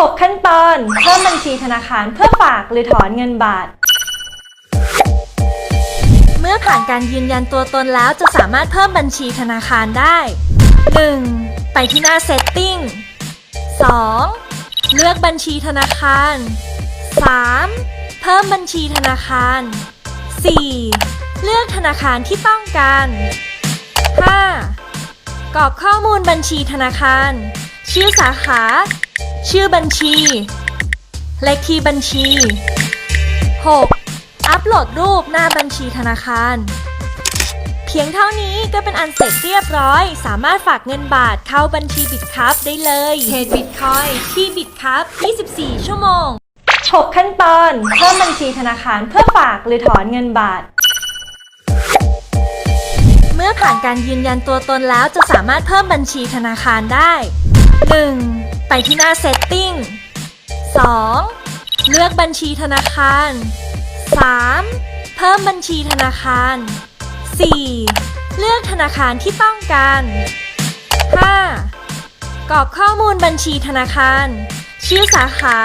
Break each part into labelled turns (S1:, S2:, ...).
S1: 6 ขั้นตอน เพิ่มบัญชีธนาคารเพื่อฝากหรือถอนเงินบาท
S2: เมื่อผ่านการยืนยันตัวตนแล้วจะสามารถเพิ่มบัญชีธนาคารได้ 1. ไปที่หน้า Setting 2. เลือกบัญชีธนาคาร 3. เพิ่มบัญชีธนาคาร 4. เลือกธนาคารที่ต้องการ 5. กรอกข้อมูลบัญชีธนาคาร ชื่อสาขา ชื่อบัญชี เลขที่บัญชี 6. อัปโหลดรูปหน้าบัญชีธนาคาร เพียงเท่านี้ก็เป็นอันเสร็จเรียบร้อย สามารถฝากเงินบาทเข้าบัญชีบิตคัพได้เลยเทรดบิตคอยที่บิตคัพ24 ชั่วโมง
S1: 6 ขั้นตอนเพิ่มบัญชีธนาคารเพื่อฝากหรือถอนเงินบาท
S2: เมื่อผ่านการยืนยันตัวตนแล้วจะสามารถเพิ่มบัญชีธนาคารได้ 1. ไปที่หน้า Setting 2. เลือกบัญชีธนาคาร 3. เพิ่มบัญชีธนาคาร 4. เลือกธนาคารที่ต้องการ 5. กรอกข้อมูลบัญชีธนาคาร ชื่อสาขา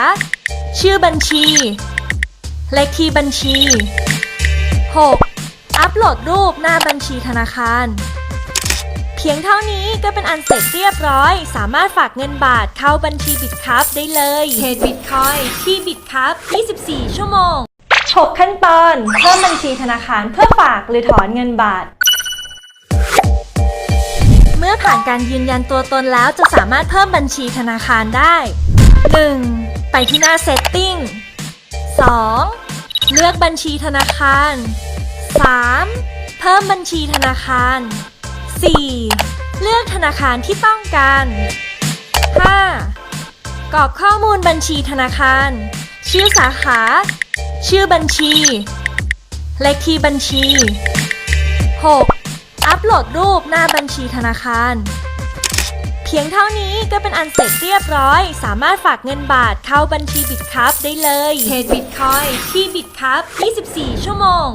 S2: ชื่อบัญชี เลขที่บัญชี 6. อัปโหลดรูปหน้าบัญชีธนาคาร เพียงเท่านี้ก็เป็นอันเสร็จเรียบร้อย สามารถฝากเงินบาทเข้าบัญชีบิตคัพได้เลยเทรดบิตคอยที่บิตคัพ24 ชั่วโมง
S1: 6 ขั้นตอนเพิ่มบัญชีธนาคารเพื่อฝากหรือถอนเงินบาท
S2: เมื่อผ่านการยืนยันตัวตนแล้วจะสามารถเพิ่มบัญชีธนาคารได้ 1. ไปที่หน้า Setting 2. เลือกบัญชีธนาคาร 3. เพิ่มบัญชีธนาคาร 4. เลือกธนาคารที่ต้องการ 5. กรอกข้อมูลบัญชีธนาคาร ชื่อสาขา ชื่อบัญชี เลขที่บัญชี 6. อัปโหลดรูปหน้าบัญชีธนาคาร เพียงเท่านี้ก็เป็นอันเสร็จเรียบร้อย สามารถฝากเงินบาทเข้าบัญชีบิตคัพได้เลยเทรดบิตคอยที่บิตคัพ24 ชั่วโมง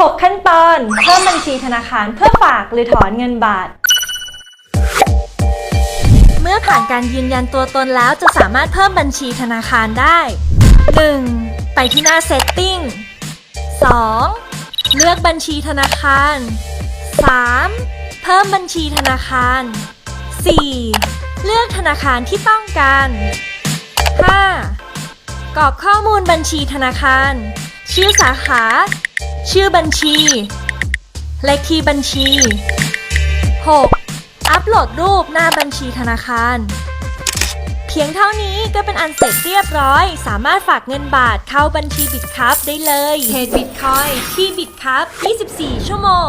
S1: 6 ขั้นตอน เพิ่มบัญชีธนาคารเพื่อฝากหรือถอนเงินบาท
S2: เมื่อผ่านการยืนยันตัวตนแล้วจะสามารถเพิ่มบัญชีธนาคารได้ 1. ไปที่หน้า Setting 2. เลือกบัญชีธนาคาร 3. เพิ่มบัญชีธนาคาร 4. เลือกธนาคารที่ต้องการ 5. กรอกข้อมูลบัญชีธนาคาร ชื่อสาขา ชื่อบัญชี เลขที่บัญชี 6. อัปโหลดรูปหน้าบัญชีธนาคาร เพียงเท่านี้ก็เป็นอันเสร็จเรียบร้อย สามารถฝากเงินบาทเข้าบัญชีบิตคัพได้เลยเทรดบิตคอยที่บิตคัพ24 ชั่วโมง